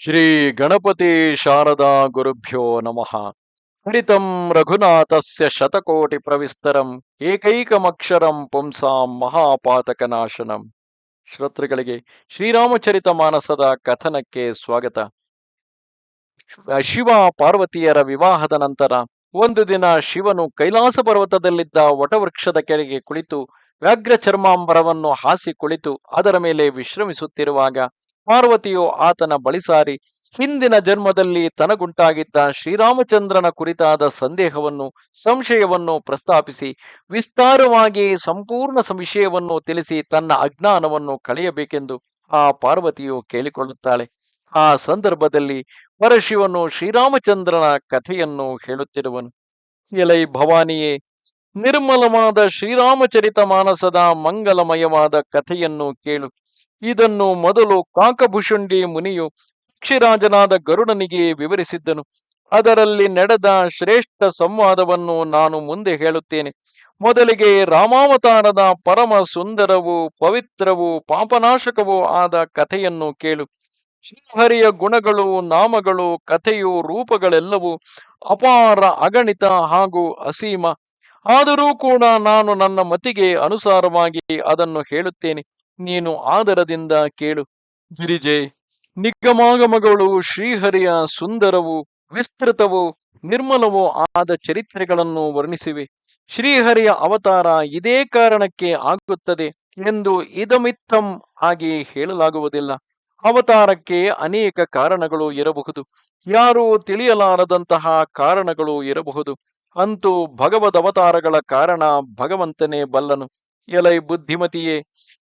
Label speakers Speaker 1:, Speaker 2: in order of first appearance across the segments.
Speaker 1: ಶ್ರೀ ಗಣಪತಿ ಶಾರದಾ ಗುರುಭ್ಯೋ ನಮಃ. ಹರಿತಂ ರಘುನಾಥಸ್ಯ ಶತಕೋಟಿ ಪ್ರವಿಸ್ತರಂ ಏಕೈಕಮಕ್ಷರಂ ಪುಂಸಾಂ ಮಹಾಪಾತಕನಾಶನಂ. ಶ್ರೋತೃಗಳಿಗೆ ಶ್ರೀರಾಮಚರಿತ ಮಾನಸದ ಕಥನಕ್ಕೆ ಸ್ವಾಗತ. ಶಿವ ಪಾರ್ವತಿಯರ ವಿವಾಹದ ನಂತರ ಒಂದು ದಿನ ಶಿವನು ಕೈಲಾಸ ಪರ್ವತದಲ್ಲಿದ್ದ ವಟವೃಕ್ಷದ ಕೆಳಗೆ ಕುಳಿತು ವ್ಯಾಘ್ರ ಚರ್ಮಾಂಬರವನ್ನು ಹಾಸಿ ಕುಳಿತು ಅದರ ಮೇಲೆ ವಿಶ್ರಮಿಸುತ್ತಿರುವಾಗ ಪಾರ್ವತಿಯು ಆತನ ಬಳಿ ಸಾರಿ, ಹಿಂದಿನ ಜನ್ಮದಲ್ಲಿ ತನಗುಂಟಾಗಿದ್ದ ಶ್ರೀರಾಮಚಂದ್ರನ ಕುರಿತಾದ ಸಂದೇಹವನ್ನು, ಸಂಶಯವನ್ನು ಪ್ರಸ್ತಾಪಿಸಿ, ವಿಸ್ತಾರವಾಗಿ ಸಂಪೂರ್ಣ ವಿಷಯವನ್ನು ತಿಳಿಸಿ ತನ್ನ ಅಜ್ಞಾನವನ್ನು ಕಳೆಯಬೇಕೆಂದು ಆ ಪಾರ್ವತಿಯು ಕೇಳಿಕೊಳ್ಳುತ್ತಾಳೆ. ಆ ಸಂದರ್ಭದಲ್ಲಿ ಪರಶಿವನು ಶ್ರೀರಾಮಚಂದ್ರನ ಕಥೆಯನ್ನು ಹೇಳುತ್ತಿರುವನು. ಎಲೈ ಭವಾನಿಯೇ, ನಿರ್ಮಲವಾದ ಶ್ರೀರಾಮಚರಿತ ಮಾನಸದ ಮಂಗಲಮಯವಾದ ಕಥೆಯನ್ನು ಕೇಳು. ಇದನ್ನು ಮೊದಲು ಕಾಕಭುಷುಂಡಿ ಮುನಿಯು ಪಕ್ಷಿರಾಜನಾದ ಗರುಡನಿಗೆ ವಿವರಿಸಿದ್ದನು. ಅದರಲ್ಲಿ ನಡೆದ ಶ್ರೇಷ್ಠ ಸಂವಾದವನ್ನು ನಾನು ಮುಂದೆ ಹೇಳುತ್ತೇನೆ. ಮೊದಲಿಗೆ ರಾಮಾವತಾರದ ಪರಮ ಸುಂದರವೂ ಪವಿತ್ರವೂ ಪಾಪನಾಶಕವೂ ಆದ ಕಥೆಯನ್ನು ಕೇಳು. ಶ್ರೀಹರಿಯ ಗುಣಗಳು, ನಾಮಗಳು, ಕಥೆಯು ರೂಪಗಳೆಲ್ಲವೂ ಅಪಾರ ಅಗಣಿತ ಹಾಗೂ ಅಸೀಮ. ಆದರೂ ಕೂಡ ನಾನು ನನ್ನ ಮತಿಗೆ ಅನುಸಾರವಾಗಿ ಅದನ್ನು ಹೇಳುತ್ತೇನೆ. ನೀನು ಆದರದಿಂದ ಕೇಳು. ಗಿರಿಜೆ ನಿಗಮಾಗಮಗಳು ಶ್ರೀಹರಿಯ ಸುಂದರವು ವಿಸ್ತೃತವು ನಿರ್ಮಲವೂ ಆದ ಚರಿತ್ರೆಗಳನ್ನು ವರ್ಣಿಸಿವೆ. ಶ್ರೀಹರಿಯ ಅವತಾರ ಇದೇ ಕಾರಣಕ್ಕೆ ಆಗುತ್ತದೆ ಎಂದು ಇದಮಿತ್ತಂ ಆಗಿ ಹೇಳಲಾಗುವುದಿಲ್ಲ. ಅವತಾರಕ್ಕೆ ಅನೇಕ ಕಾರಣಗಳು ಇರಬಹುದು. ಯಾರೂ ತಿಳಿಯಲಾರದಂತಹ ಕಾರಣಗಳು ಇರಬಹುದು. ಅಂತೂ ಭಗವದ್ ಅವತಾರಗಳ ಕಾರಣ ಭಗವಂತನೇ ಬಲ್ಲನು. ಎಲೈ ಬುದ್ಧಿಮತಿಯೇ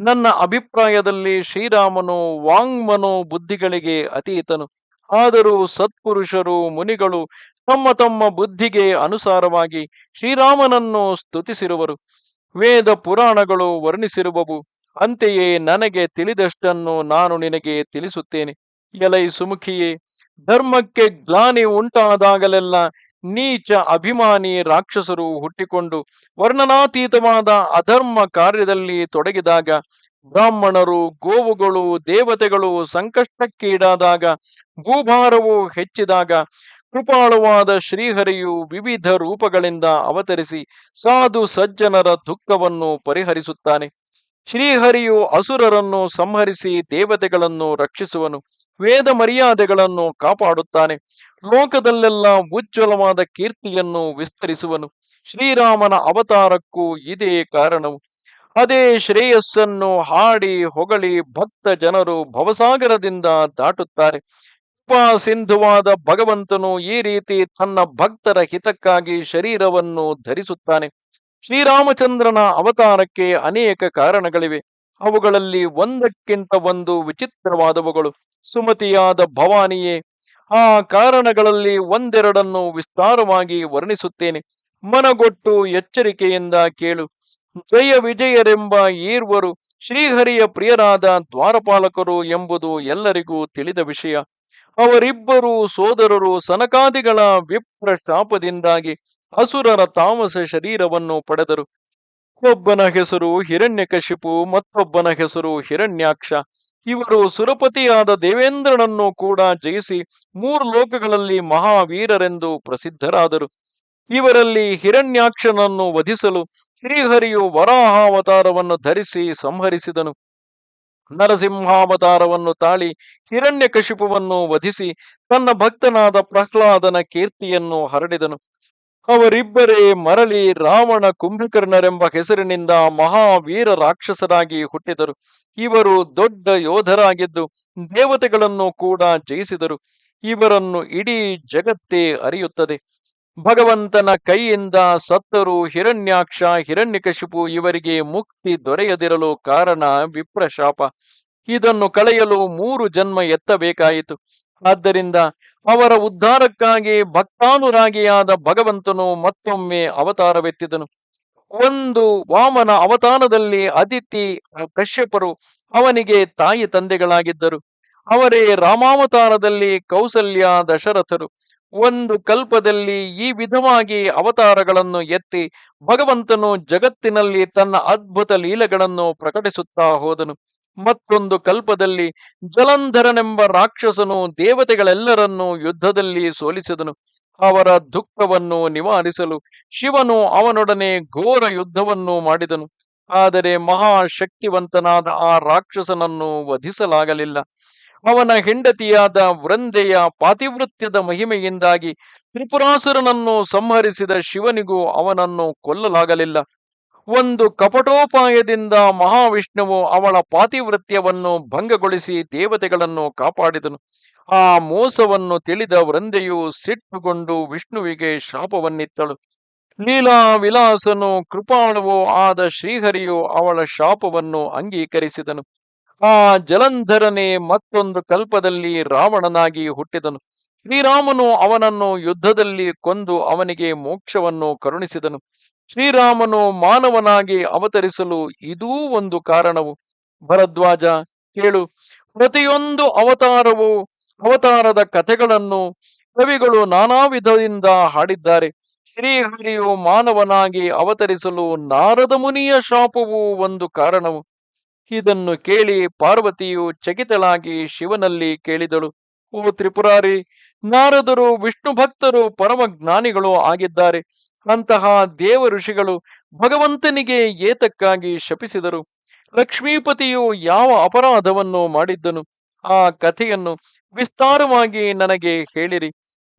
Speaker 1: ನನ್ನ ಅಭಿಪ್ರಾಯದಲ್ಲಿ ಶ್ರೀರಾಮನು ವಾಂಗ್ಮನೋ ಬುದ್ಧಿಗಳಿಗೆ ಅತೀತನು. ಆದರೂ ಸತ್ಪುರುಷರು, ಮುನಿಗಳು ತಮ್ಮ ತಮ್ಮ ಬುದ್ಧಿಗೆ ಅನುಸಾರವಾಗಿ ಶ್ರೀರಾಮನನ್ನು ಸ್ತುತಿಸಿರುವರು. ವೇದ ಪುರಾಣಗಳು ವರ್ಣಿಸಿರುವವು. ಅಂತೆಯೇ ನನಗೆ ತಿಳಿದಷ್ಟನ್ನು ನಾನು ನಿನಗೆ ತಿಳಿಸುತ್ತೇನೆ. ಎಲೈ ಸುಮುಖಿಯೇ, ಧರ್ಮಕ್ಕೆ ಗ್ಲಾನಿ ಉಂಟಾದಾಗಲೆಲ್ಲ ನೀಚ ಅಭಿಮಾನಿ ರಾಕ್ಷಸರು ಹುಟ್ಟಿಕೊಂಡು ವರ್ಣನಾತೀತವಾದ ಅಧರ್ಮ ಕಾರ್ಯದಲ್ಲಿ ತೊಡಗಿದಾಗ ಬ್ರಾಹ್ಮಣರು, ಗೋವುಗಳು, ದೇವತೆಗಳು ಸಂಕಷ್ಟಕ್ಕೀಡಾದಾಗ, ಭೂಭಾರವು ಹೆಚ್ಚಿದಾಗ ಕೃಪಾಳುವಾದ ಶ್ರೀಹರಿಯು ವಿವಿಧ ರೂಪಗಳಿಂದ ಅವತರಿಸಿ ಸಾಧು ಸಜ್ಜನರ ದುಃಖವನ್ನು ಪರಿಹರಿಸುತ್ತಾನೆ. ಶ್ರೀಹರಿಯು ಅಸುರರನ್ನು ಸಂಹರಿಸಿ ದೇವತೆಗಳನ್ನು ರಕ್ಷಿಸುವನು, ವೇದ ಮರ್ಯಾದೆಗಳನ್ನು ಕಾಪಾಡುತ್ತಾನೆ, ಲೋಕದಲ್ಲೆಲ್ಲ ಉಜ್ವಲವಾದ ಕೀರ್ತಿಯನ್ನು ವಿಸ್ತರಿಸುವನು, ಶ್ರೀರಾಮನ ಅವತಾರಕ್ಕೂ ಇದೇ ಕಾರಣವು. ಅದೇ ಶ್ರೇಯಸ್ಸನ್ನು ಹಾಡಿ ಹೊಗಳಿ ಭಕ್ತ ಜನರು ಭವಸಾಗರದಿಂದ ದಾಟುತ್ತಾರೆ. ಸಿಂಧುವಾದ ಭಗವಂತನು ಈ ರೀತಿ ತನ್ನ ಭಕ್ತರ ಹಿತಕ್ಕಾಗಿ ಶರೀರವನ್ನು ಧರಿಸುತ್ತಾನೆ. ಶ್ರೀರಾಮಚಂದ್ರನ ಅವತಾರಕ್ಕೆ ಅನೇಕ ಕಾರಣಗಳಿವೆ. ಅವುಗಳಲ್ಲಿ ಒಂದಕ್ಕಿಂತ ಒಂದು ವಿಚಿತ್ರವಾದವುಗಳು. ಸುಮತಿಯಾದ ಭವಾನಿಯೇ, ಆ ಕಾರಣಗಳಲ್ಲಿ ಒಂದೆರಡನ್ನು ವಿಸ್ತಾರವಾಗಿ ವರ್ಣಿಸುತ್ತೇನೆ. ಮನಗೊಟ್ಟು ಎಚ್ಚರಿಕೆಯಿಂದ ಕೇಳು. ಜಯ ವಿಜಯರೆಂಬ ಈರ್ವರು ಶ್ರೀಹರಿಯ ಪ್ರಿಯರಾದ ದ್ವಾರಪಾಲಕರು ಎಂಬುದು ಎಲ್ಲರಿಗೂ ತಿಳಿದ ವಿಷಯ. ಅವರಿಬ್ಬರು ಸೋದರರು ಸನಕಾದಿಗಳ ವಿಪ್ರ ಶಾಪದಿಂದಾಗಿ ಅಸುರರ ತಾಮಸ ಶರೀರವನ್ನು ಪಡೆದರು. ಒಬ್ಬನ ಹೆಸರು ಹಿರಣ್ಯಕಶಿಪು, ಮತ್ತೊಬ್ಬನ ಹೆಸರು ಹಿರಣ್ಯಾಕ್ಷ. ಇವರು ಸುರಪತಿಯಾದ ದೇವೇಂದ್ರನನ್ನು ಕೂಡ ಜಯಿಸಿ ಮೂರು ಲೋಕಗಳಲ್ಲಿ ಮಹಾವೀರರೆಂದು ಪ್ರಸಿದ್ಧರಾದರು. ಇವರಲ್ಲಿ ಹಿರಣ್ಯಾಕ್ಷನನ್ನು ವಧಿಸಲು ಶ್ರೀಹರಿಯು ವರಾಹಾವತಾರವನ್ನು ಧರಿಸಿ ಸಂಹರಿಸಿದನು. ನರಸಿಂಹಾವತಾರವನ್ನು ತಾಳಿ ಹಿರಣ್ಯಕಶಿಪುವನ್ನು ವಧಿಸಿ ತನ್ನ ಭಕ್ತನಾದ ಪ್ರಹ್ಲಾದನ ಕೀರ್ತಿಯನ್ನು ಹರಡಿದನು. ಅವರಿಬ್ಬರೇ ಮರಳಿ ರಾವಣ ಕುಂಭಕರ್ಣರೆಂಬ ಹೆಸರಿನಿಂದ ಮಹಾವೀರ ರಾಕ್ಷಸರಾಗಿ ಹುಟ್ಟಿದರು. ಇವರು ದೊಡ್ಡ ಯೋಧರಾಗಿದ್ದು ದೇವತೆಗಳನ್ನು ಕೂಡ ಜಯಿಸಿದರು. ಇವರನ್ನು ಇಡೀ ಜಗತ್ತೇ ಅರಿಯುತ್ತದೆ. ಭಗವಂತನ ಕೈಯಿಂದ ಸತ್ತರು ಹಿರಣ್ಯಾಕ್ಷ, ಹಿರಣ್ಯಕಶಿಪು ಇವರಿಗೆ ಮುಕ್ತಿ ದೊರೆಯದಿರಲು ಕಾರಣ ವಿಪ್ರಶಾಪ. ಇದನ್ನು ಕಳೆಯಲು ಮೂರು ಜನ್ಮ ಎತ್ತಬೇಕಾಯಿತು. ಆದ್ದರಿಂದ ಅವರ ಉದ್ಧಾರಕ್ಕಾಗಿ ಭಕ್ತಾನುರಾಗಿಯಾದ ಭಗವಂತನು ಮತ್ತೊಮ್ಮೆ ಅವತಾರವೆತ್ತಿದನು. ಒಂದು ವಾಮನ ಅವತಾರದಲ್ಲಿ ಅದಿತಿ ಕಶ್ಯಪರು ಅವನಿಗೆ ತಾಯಿ ತಂದೆಗಳಾಗಿದ್ದರು. ಅವರೇ ರಾಮಾವತಾರದಲ್ಲಿ ಕೌಸಲ್ಯ ದಶರಥರು. ಒಂದು ಕಲ್ಪದಲ್ಲಿ ಈ ವಿಧವಾಗಿ ಅವತಾರಗಳನ್ನು ಎತ್ತಿ ಭಗವಂತನು ಜಗತ್ತಿನಲ್ಲಿ ತನ್ನ ಅದ್ಭುತ ಲೀಲೆಗಳನ್ನು ಪ್ರಕಟಿಸುತ್ತಾ ಹೋದನು. ಮತ್ತೊಂದು ಕಲ್ಪದಲ್ಲಿ ಜಲಂಧರನೆಂಬ ರಾಕ್ಷಸನು ದೇವತೆಗಳೆಲ್ಲರನ್ನೂ ಯುದ್ಧದಲ್ಲಿ ಸೋಲಿಸಿದನು. ಅವರ ದುಃಖವನ್ನು ನಿವಾರಿಸಲು ಶಿವನು ಅವನೊಡನೆ ಘೋರ ಯುದ್ಧವನ್ನು ಮಾಡಿದನು. ಆದರೆ ಮಹಾಶಕ್ತಿವಂತನಾದ ಆ ರಾಕ್ಷಸನನ್ನು ವಧಿಸಲಾಗಲಿಲ್ಲ. ಅವನ ಹೆಂಡತಿಯಾದ ವೃಂದೆಯ ಪಾತಿವೃತ್ಯದ ಮಹಿಮೆಯಿಂದಾಗಿ ತ್ರಿಪುರಾಸುರನನ್ನು ಸಂಹರಿಸಿದ ಶಿವನಿಗೂ ಅವನನ್ನು ಕೊಲ್ಲಲಾಗಲಿಲ್ಲ. ಒಂದು ಕಪಟೋಪಾಯದಿಂದ ಮಹಾವಿಷ್ಣುವು ಅವಳ ಪಾತಿವೃತ್ಯವನ್ನು ಭಂಗಗೊಳಿಸಿ ದೇವತೆಗಳನ್ನು ಕಾಪಾಡಿದನು. ಆ ಮೋಸವನ್ನು ತಿಳಿದ ವೃಂದೆಯು ಸಿಟ್ಟುಗೊಂಡು ವಿಷ್ಣುವಿಗೆ ಶಾಪವನ್ನಿತ್ತಳು. ಲೀಲಾ ವಿಲಾಸನು ಕೃಪಾಳುವು ಆದ ಶ್ರೀಹರಿಯು ಅವಳ ಶಾಪವನ್ನು ಅಂಗೀಕರಿಸಿದನು. ಆ ಜಲಂಧರನೇ ಮತ್ತೊಂದು ಕಲ್ಪದಲ್ಲಿ ರಾವಣನಾಗಿ ಹುಟ್ಟಿದನು. ಶ್ರೀರಾಮನು ಅವನನ್ನು ಯುದ್ಧದಲ್ಲಿ ಕೊಂದು ಅವನಿಗೆ ಮೋಕ್ಷವನ್ನು ಕರುಣಿಸಿದನು. ಶ್ರೀರಾಮನು ಮಾನವನಾಗಿ ಅವತರಿಸಲು ಇದೂ ಒಂದು ಕಾರಣವು. ಭರದ್ವಾಜ, ಕೇಳು. ಪ್ರತಿಯೊಂದು ಅವತಾರವು ಅವತಾರದ ಕಥೆಗಳನ್ನು ಕವಿಗಳು ನಾನಾ ವಿಧದಿಂದ ಹಾಡಿದ್ದಾರೆ. ಶ್ರೀಹರಿಯು ಮಾನವನಾಗಿ ಅವತರಿಸಲು ನಾರದ ಮುನಿಯ ಶಾಪವು ಒಂದು ಕಾರಣವು. ಇದನ್ನು ಕೇಳಿ ಪಾರ್ವತಿಯು ಚಕಿತಳಾಗಿ ಶಿವನಲ್ಲಿ ಕೇಳಿದಳು. ಓ ತ್ರಿಪುರಾರಿ, ನಾರದರು, ವಿಷ್ಣು ಭಕ್ತರು, ಪರಮ ಜ್ಞಾನಿಗಳು ಆಗಿದ್ದಾರೆ. ಅಂತಹ ದೇವ ಋಷಿಗಳು ಭಗವಂತನಿಗೆ ಏತಕ್ಕಾಗಿ ಶಪಿಸಿದರು. ಲಕ್ಷ್ಮೀಪತಿಯು ಯಾವ ಅಪರಾಧವನ್ನು ಮಾಡಿದ್ದನು? ಆ ಕಥೆಯನ್ನು ವಿಸ್ತಾರವಾಗಿ ನನಗೆ ಹೇಳಿರಿ.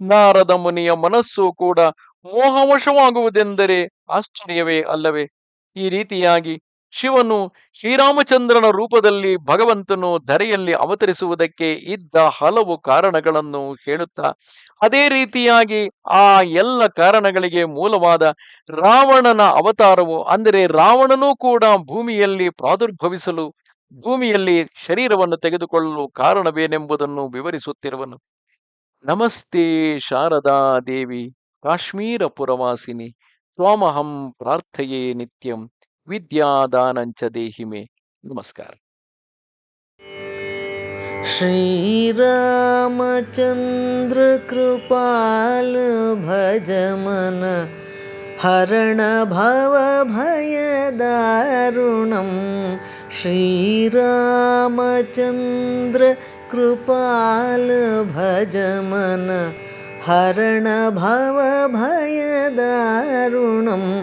Speaker 1: ನಾರದ ಮುನಿಯ ಮನಸ್ಸು ಕೂಡ ಮೋಹವಶವಾಗುವುದೆಂದರೆ ಆಶ್ಚರ್ಯವೇ ಅಲ್ಲವೇ? ಈ ರೀತಿಯಾಗಿ ಶಿವನು ಶ್ರೀರಾಮಚಂದ್ರನ ರೂಪದಲ್ಲಿ ಭಗವಂತನು ಧರೆಯಲ್ಲಿ ಅವತರಿಸುವುದಕ್ಕೆ ಇದ್ದ ಹಲವು ಕಾರಣಗಳನ್ನು ಹೇಳುತ್ತಾ, ಅದೇ ರೀತಿಯಾಗಿ ಆ ಎಲ್ಲ ಕಾರಣಗಳಿಗೆ ಮೂಲವಾದ ರಾವಣನ ಅವತಾರವು, ಅಂದರೆ ರಾವಣನೂ ಕೂಡ ಭೂಮಿಯಲ್ಲಿ ಪ್ರಾದುರ್ಭವಿಸಲು, ಭೂಮಿಯಲ್ಲಿ ಶರೀರವನ್ನು ತೆಗೆದುಕೊಳ್ಳಲು ಕಾರಣವೇನೆಂಬುದನ್ನು ವಿವರಿಸುತ್ತಿರುವನು. ನಮಸ್ತೆ ಶಾರದಾ ದೇವಿ, ಕಾಶ್ಮೀರ ಪುರವಾಸಿನಿ, ತ್ವಾಮಹಂ ಪ್ರಾರ್ಥೆಯೇ ನಿತ್ಯಂ. विद्यादानंच देहि मे। नमस्कार।
Speaker 2: श्री श्रीरामचन्द्र कृपाल भज मन हरण भव भय दारुणं श्री श्रीरामचन्द्र कृपाल भज मन हरण भव भय भवभयदारुणं